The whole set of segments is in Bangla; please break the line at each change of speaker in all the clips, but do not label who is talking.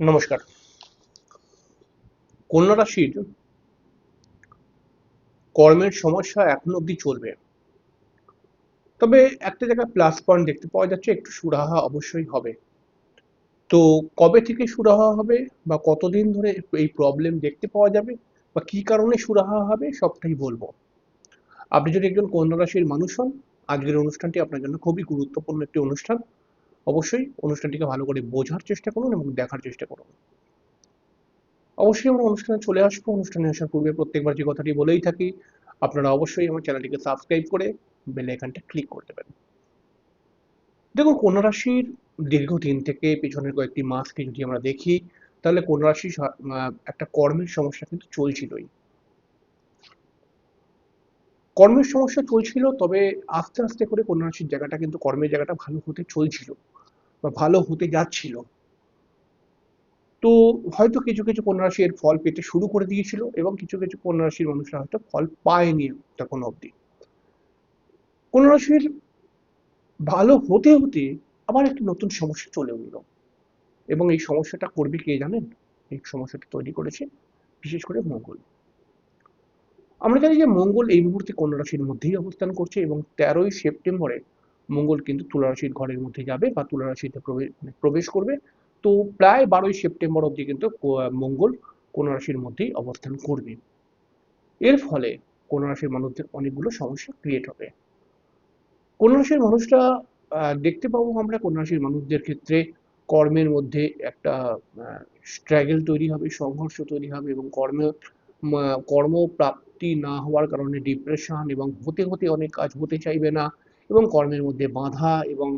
নমস্কার। কন্যা রাশির কর্মের সমস্যা এখনও অবধি চলবে। তবে একটা জায়গায় প্লাস পয়েন্ট দেখতে পাওয়া যাচ্ছে, একটু সুরাহা অবশ্যই হবে। তো কবে থেকে সুরাহা হবে বা কতদিন ধরে এই প্রবলেম দেখতে পাওয়া যাবে বা কি কারণে সুরাহা হবে সবটাই বলব। আপনি যদি একজন কন্যা রাশির মানুষ হন, আজকের অনুষ্ঠানটি আপনার জন্য খুবই গুরুত্বপূর্ণ একটি অনুষ্ঠান। অবশ্যই অনুষ্ঠানটিকে ভালো করে বোঝার চেষ্টা করুন এবং দেখার চেষ্টা করুন। অবশ্যই আমরা অনুষ্ঠানে চলে আসব। অনুষ্ঠানে আসার পূর্বে প্রত্যেকবার যে কথাটি বলেই থাকি, আপনারা অবশ্যই আমার চ্যানেলটিকে সাবস্ক্রাইব করে বেল আইকনটা ক্লিক করে দেবেন। দেখুন কন্যা রাশির দীর্ঘদিন থেকে পেছনের কয়েকটি মাসকে যদি আমরা দেখি, তাহলে কন্যা রাশি একটা কর্মের সমস্যা কিন্তু চলছিলই। কর্মের সমস্যা চলছিল, তবে আস্তে আস্তে করে কন্যা রাশির জায়গাটা কিন্তু কর্মের জায়গাটা ভালো হতে চলছিল। বা ভালো হতে যাচ্ছিল। তো হয়তো কিছু কিছু কন্যা রাশি এর ফল পেতে শুরু করে দিয়েছিল এবং কিছু কিছু কন্যা রাশির মানুষরা হয়তো ফল পায়নি তখন অবধি। কন্যা রাশির ভালো হতে হতে আবার একটি নতুন সমস্যা চলে এলো এবং এই সমস্যাটা করবে কে জানেন? এই সমস্যাটা তৈরি করেছে বিশেষ করে মঙ্গল। আমরা জানি যে মঙ্গল এই মুহূর্তে কন্যা রাশির মধ্যেই অবস্থান করছে এবং তেরোই সেপ্টেম্বরে মঙ্গল কিন্তু তুলা রাশির ঘরের মধ্যে যাবে বা তুলা রাশিতে মানে প্রবেশ করবে। তো প্রায় বারোই সেপ্টেম্বর অবধি কিন্তু মঙ্গল কন্যা রাশির মধ্যেই অবস্থান করবে। এর ফলে কন্যা রাশির মানুষদের অনেকগুলো সমস্যা ক্রিয়েট হবে। কন্যা রাশির মানুষরা দেখতে পাবো আমরা কন্যা রাশির মানুষদের ক্ষেত্রে কর্মের মধ্যে একটা স্ট্রাগল তৈরি হবে, সংঘর্ষ তৈরি হবে এবং কর্মে কর্মপ্রাপ্তি না হওয়ার কারণে ডিপ্রেশন এবং হতে হতে অনেক কাজ হতে চাইবে না। এবং কর্মের মধ্যে বাধা এবং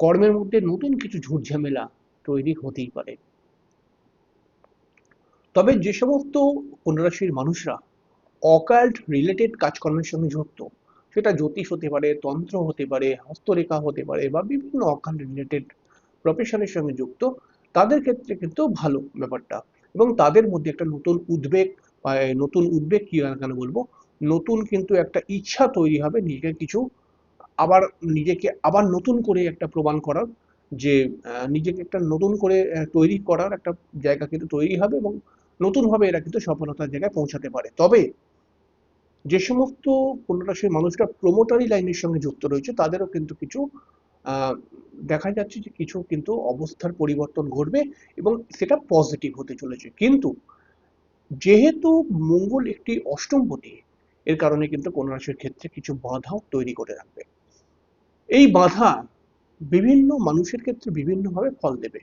কর্মের মধ্যে নতুন কিছু ঝুটঝামেলা তৈরি হতেই পারে। তবে যে সমস্ত কন্যারাশির মানুষরা অকাল্ট রিলেটেড কাজকর্মের সঙ্গে যুক্ত, সেটা জ্যোতিষ হতে পারে, তন্ত্র হতে পারে হস্তরেখা হতে পারে বা বিভিন্ন অকাল্ট রিলেটেড প্রফেশনের সঙ্গে যুক্ত, তাদের ক্ষেত্রে কিন্তু ভালো ব্যাপারটা। এবং তাদের মধ্যে একটা নতুন উদ্বেগ নতুন উদ্বেগ কি কেন বলব? নতুন কিন্তু একটা ইচ্ছা তৈরি হবে নিজেকে কিছু আবার নিজেকে আবার নতুন করে একটা প্রমাণ করার যে নিজেকে একটা নতুন করে তৈরি করার একটা জায়গা কিন্তু তৈরি হবে এবং নতুনভাবে এরা কিন্তু সফলতার জায়গায় পৌঁছাতে পারে। তবে যে সমস্ত রাশির মানুষরা প্রমোটারি লাইনের সঙ্গে যুক্ত রয়েছে, তাদেরও কিন্তু কিছু দেখা যাচ্ছে যে কিছু কিন্তু অবস্থার পরিবর্তন ঘটবে এবং সেটা পজিটিভ হতে চলেছে। কিন্তু যেহেতু মঙ্গল একটি অষ্টমপতি এর কারণে কিন্তু কোন রাশির ক্ষেত্রে কিছু বাধাও তৈরি করে রাখবে। এই বাধা বিভিন্ন মানুষের ক্ষেত্রে বিভিন্নভাবে ফল দেবে।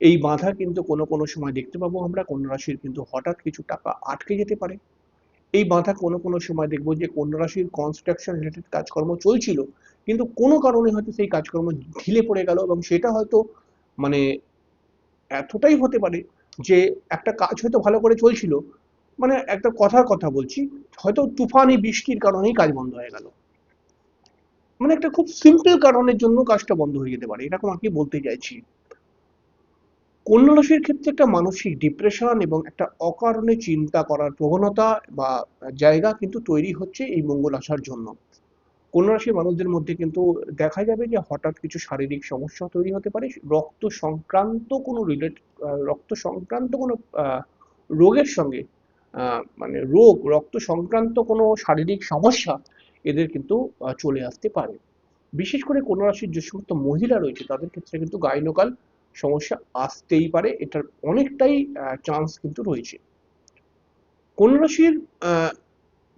এই বাধা কিন্তু কোনো কোনো সময় দেখতে পাবো আমরা, কন্যা রাশির কিন্তু হঠাৎ কিছু টাকা আটকে যেতে পারে। এই বাধা কোনো কোনো সময় দেখব যে কন্যা রাশির কনস্ট্রাকশন রিলেটেড কাজকর্ম চলছিল, কিন্তু কোনো কারণে হয়তো সেই কাজকর্ম ঢিলে পড়ে গেল এবং সেটা হয়তো মানে এতটাই হতে পারে যে একটা কাজ হয়তো ভালো করে চলছিল। মানে একটা কথার কথা বলছি, হয়তো তুফানি, বৃষ্টির কারণেই কাজ বন্ধ হয়ে গেল। মানে একটা খুব সিম্পল কারণের জন্য কাজটা বন্ধ হয়ে যেতে পারে, এরকম কি বলতে চাইছি। কন্যা রাশির ক্ষেত্রে একটা মানসিক ডিপ্রেশন এবং একটা অকারণে চিন্তা করার প্রবণতা বা জায়গা কিন্তু তৈরি হচ্ছে এই মঙ্গল আসার জন্য। কন্যা রাশির মানুষদের মধ্যে কিন্তু দেখা যাবে যে হঠাৎ কিছু শারীরিক সমস্যা তৈরি হতে পারে, রক্ত সংক্রান্ত কোনো রিলেট রক্ত সংক্রান্ত কোনো রোগের সঙ্গে মানে রোগ, রক্ত সংক্রান্ত কোনো শারীরিক সমস্যা এদের কিন্তু চলে আসতে পারে। বিশেষ করে কোনো রাশির যে সমস্ত মহিলা রয়েছে, তাদের ক্ষেত্রে কিন্তু গাইনোকাল সমস্যা আসতেই পারে। এটার অনেকটাই চান্স কিন্তু রয়েছে। কোন রাশির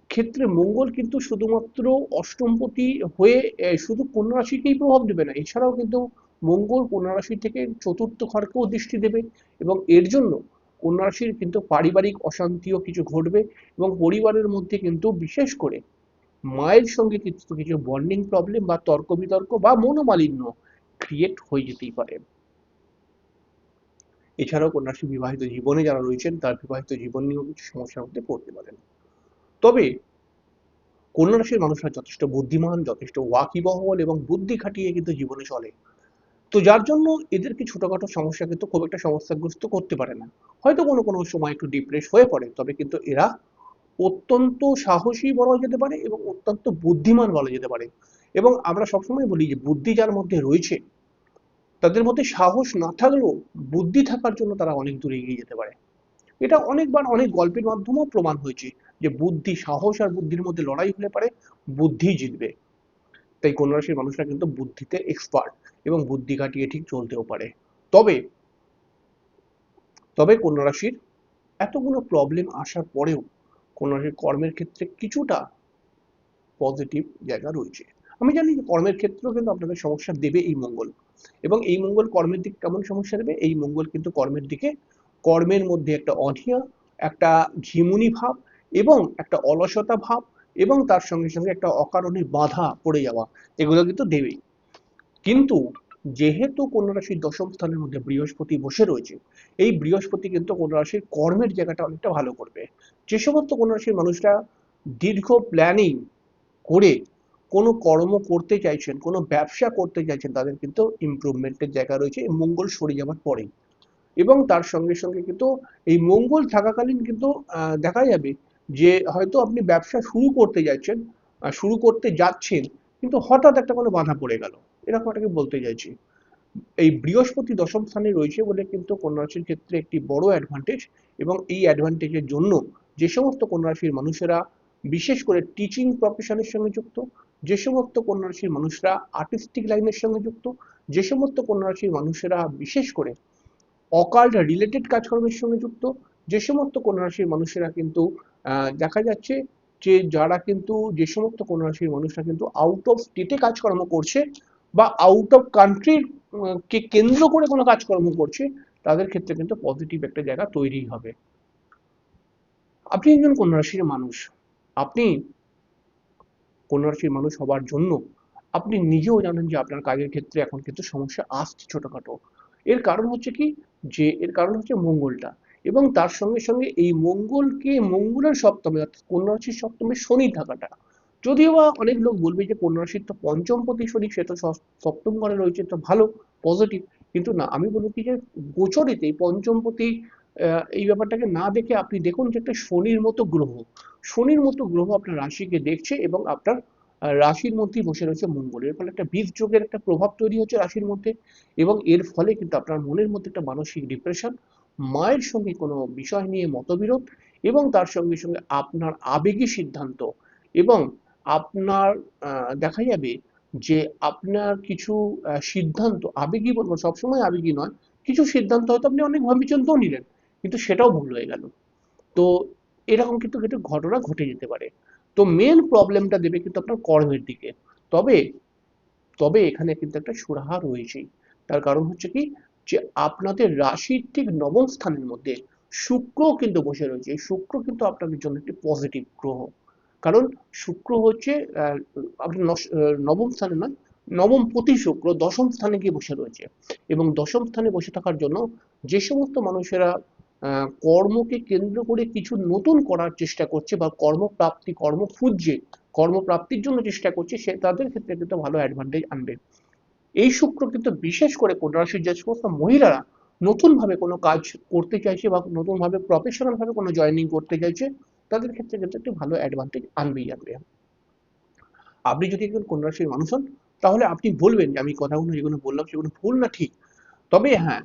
ক্ষেত্রে মঙ্গল কিন্তু শুধুমাত্র অষ্টমপতি হয়ে শুধু কন্যা রাশিকেই প্রভাব দেবে না। এছাড়াও কিন্তু মঙ্গল কন্যা রাশি থেকে চতুর্থ ঘরকেও দৃষ্টি দেবে এবং এর জন্য কন্যা রাশির কিন্তু পারিবারিক অশান্তিও কিছু ঘটবে এবং পরিবারের মধ্যে কিন্তু বিশেষ করে মায়ের সঙ্গে কিছু কিছু বন্ডিং প্রবলেম বা তর্ক বিতর্ক বা মনোমালিন্য ক্রিয়েট হয়ে যেতেই পারে? এছাড়াও কন্যাশ্রী বিবাহিত জীবনে যারা রয়েছেন, তার বিবাহিত জীবন নিয়েও কিছু সমস্যার মধ্যে পড়তে পারেন। তবে কন্যা রাশির মানুষরা যথেষ্ট বুদ্ধিমান, যথেষ্ট ওয়াকিবহল এবং বুদ্ধি খাটিয়ে কিন্তু জীবনে চলে। তো যার জন্য এদেরকে ছোটখাটো সমস্যা কিন্তু খুব একটা সমস্যাগ্রস্ত করতে পারে না। হয়তো কোনো কোনো সময় একটু ডিপ্রেস হয়ে পড়ে, তবে কিন্তু এরা অত্যন্ত সাহসী বলা যেতে পারে এবং অত্যন্ত বুদ্ধিমান বলা যেতে পারে। এবং আমরা সবসময় বলি যে বুদ্ধি যার মধ্যে রয়েছে, তাদের মধ্যে সাহস না থাকলেও বুদ্ধি থাকার জন্য তারা অনেক দূরে এগিয়ে যেতে পারে। এটা অনেকবার অনেক গল্পের মাধ্যমেও প্রমাণ হয়েছে যে বুদ্ধি সাহস আর বুদ্ধির মধ্যে লড়াই হলে পারে বুদ্ধি জিতবে। তাই কন্যা রাশির মানুষরা কিন্তু বুদ্ধিতে এক্সপার্ট এবং বুদ্ধি কাটিয়ে ঠিক চলতেও পারে। তবে তবে কন্যা রাশির এতগুলো প্রবলেম আসার পরেও রাশির কর্মের ক্ষেত্রে কিছুটা পজিটিভ জায়গা রয়েছে। আমি জানি যে কর্মের ক্ষেত্রেও কিন্তু আপনাদের সমস্যা দেবে এই মঙ্গল। এবং এই মঙ্গল কর্মের দিক কেমন সমস্যা দেবে? এই মঙ্গল কিন্তু কর্মের দিকে কর্মের মধ্যে একটা অধিয়া, একটা ঝিমুনি ভাব এবং একটা অলসতা ভাব এবং তার সঙ্গে সঙ্গে একটা অকারণে বাধা পড়ে যাওয়া, এগুলো কিন্তু দেবেই। কিন্তু যেহেতু কন্যা রাশির দশম স্থানের মধ্যে বৃহস্পতি বসে রয়েছে, এই বৃহস্পতি কিন্তু কন্যা রাশির কর্মের জায়গাটা অনেকটা ভালো করবে। যে সমস্ত কন্যা রাশির মানুষরা দীর্ঘ প্ল্যানিং করে কোনো কর্ম করতে চাইছেন, কোনো ব্যবসা করতে চাইছেন, তাদের কিন্তু ইমপ্রুভমেন্টের জায়গা রয়েছে মঙ্গল সরে যাওয়ার পরেই। এবং তার সঙ্গে সঙ্গে কিন্তু এই মঙ্গল থাকাকালীন কিন্তু দেখা যাবে যে হয়তো আপনি ব্যবসা শুরু করতে যাচ্ছেন শুরু করতে যাচ্ছেন, কিন্তু হঠাৎ একটা কোনো বাধা পড়ে গেল। এরকম এটাকে বলতে চাইছি। এই বৃহস্পতি দশম স্থানে রয়েছে বলে কিন্তু কন্যা রাশির ক্ষেত্রে একটি বড় অ্যাডভান্টেজ এবং এই অ্যাডভান্টেজের জন্য যে সমস্ত কন্যা রাশির মানুষেরা, বিশেষ করে টিচিং প্রফেশনের সঙ্গে যুক্ত, যে সমস্ত কন্যা রাশির মানুষরা আর্টিস্টিক লাইনের সঙ্গে যুক্ত, যে সমস্ত কন্যা রাশির মানুষেরা বিশেষ করে অকাল্ট রিলেটেড কাজকর্মের সঙ্গে যুক্ত, যে সমস্ত কন্যা রাশির মানুষেরা কিন্তু দেখা যাচ্ছে যে যারা কিন্তু, যে সমস্ত কন্যা রাশির মানুষরা কিন্তু আউট অফ স্টেটে কাজকর্ম করছে বা আউট অফ কান্ট্রির কে কেন্দ্র করে কোনো কাজকর্ম করছে, তাদের ক্ষেত্রে কিন্তু পজিটিভ একটা জায়গা তৈরি হবে। আপনি একজন কন্যা রাশির মানুষ। আপনি কন্যা রাশির মানুষ হবার জন্য আপনি নিজেও জানেন যে আপনার কাজের ক্ষেত্রে এখন কিন্তু সমস্যা আসছে ছোটখাটো। এর কারণ হচ্ছে কি? যে, এর কারণ হচ্ছে মঙ্গলটা। এবং তার সঙ্গে সঙ্গে এই মঙ্গলকে মঙ্গলের সপ্তমে, অর্থাৎ কন্যা রাশির সপ্তমে শনি থাকাটা। যদিও বা অনেক লোক বলবে যে কন্যা রাশির তো পঞ্চম প্রতি শনি সে তো সপ্তম ঘরে রয়েছে তো ভালো পজিটিভ কিন্তু না, আমি বলব কি যে গোচরিতে পঞ্চম এই ব্যাপারটাকে না দেখে আপনি দেখুন যে একটা শনির মতো গ্রহ। শনির মতো গ্রহ আপনার রাশিকে দেখছে এবং আপনার রাশির মধ্যেই বসে রয়েছে মঙ্গল। এর ফলে একটা বীজ যোগের একটা প্রভাব তৈরি হচ্ছে রাশির মধ্যে এবং এর ফলে কিন্তু আপনার মনের মধ্যে একটা মানসিক ডিপ্রেশন মায়ের সঙ্গে কোনো বিষয় নিয়ে মতবিরোধ এবং তার সঙ্গে সঙ্গে আপনার আবেগী সিদ্ধান্ত এবং আপনার দেখা যাবে যে আপনার কিছু সিদ্ধান্ত, আবেগী বলব, সবসময় আবেগী নয়, কিছু সিদ্ধান্ত হয়তো আপনি অনেক ভাবিচিন্তেও নিলেন, কিন্তু সেটাও ভুল হয়ে গেল। তো এরকম কিন্তু কিছু ঘটনা ঘটে যেতে পারে। তো মেন প্রবলেমটা দেবে কিন্তু আপনার কর্মের দিকে। তবে তবে এখানে কিন্তু একটা সুরাহা রয়েছেই। তার কারণ হচ্ছে কি, যে আপনাদের রাশির ঠিক নবম স্থানের মধ্যে শুক্র কিন্তু বসে রয়েছে। শুক্র কিন্তু আপনাদের জন্য একটি পজিটিভ গ্রহ। কারণ শুক্র হচ্ছে নবম স্থানে নয়, নবম প্রতি শুক্র দশম স্থানে গিয়ে বসে রয়েছে। এবং দশম স্থানে বসে থাকার জন্য যে সমস্ত মানুষেরা কর্মকে কেন্দ্র করে কিছু নতুন করার চেষ্টা করছে বা কর্মপ্রাপ্তি, কর্ম খুঁজছে, কর্মপ্রাপ্তির জন্য চেষ্টা করছে, সে তাদের ক্ষেত্রে কিন্তু ভালো অ্যাডভান্টেজ আনবে। এই শুক্র কিন্তু বিশেষ করে রাশির যে সমস্ত মহিলারা নতুন ভাবে কোনো কাজ করতে চাইছে বা নতুন ভাবে প্রফেশনাল ভাবে কোনো জয়েনিং করতে চাইছে তাদের ক্ষেত্রে কিন্তু একটি ভালো অ্যাডভান্টেজ আনবেই আনবে আপনি যদি একজন কন্যা মানুষ হন, তাহলে আপনি বলবেন যে, আমি কথাগুলো যেগুলো বললাম সেগুলো ভুল না, ঠিক। তবে হ্যাঁ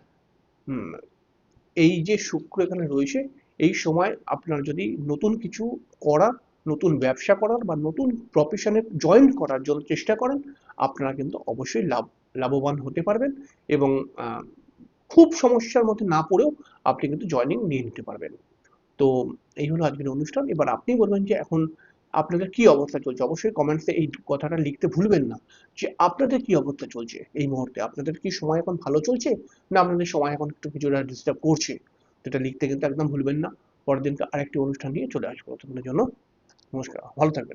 এই যে শুক্র এখানে রয়েছে, এই সময় আপনার যদি নতুন কিছু করার, নতুন ব্যবসা করার বা নতুন প্রফেশনে জয়েন করার জন্য চেষ্টা করেন, আপনারা কিন্তু অবশ্যই লাভ, লাভবান হতে পারবেন এবং খুব সমস্যার মধ্যে না পড়েও আপনি কিন্তু জয়েনিং নিয়ে নিতে পারবেন। তো এই হলো আজকের অনুষ্ঠান। এবার আপনি বলবেন যে এখন আপনাদের কি অবস্থা চলছে? অবশ্যই কমেন্টসে এই কথাটা লিখতে ভুলবেন না যে আপনাদের কি অবস্থা চলছে এই মুহূর্তে? আপনাদের কি সময় এখন ভালো চলছে না আপনাদের সময় এখন একটু কিছুটা ডিস্টার্ব করছে? সেটা লিখতে কিন্তু একদম ভুলবেন না। পরের দিনকে আরেকটি অনুষ্ঠান নিয়ে চলে আসব। ততক্ষণের জন্য নমস্কার। ভালো থাকবেন।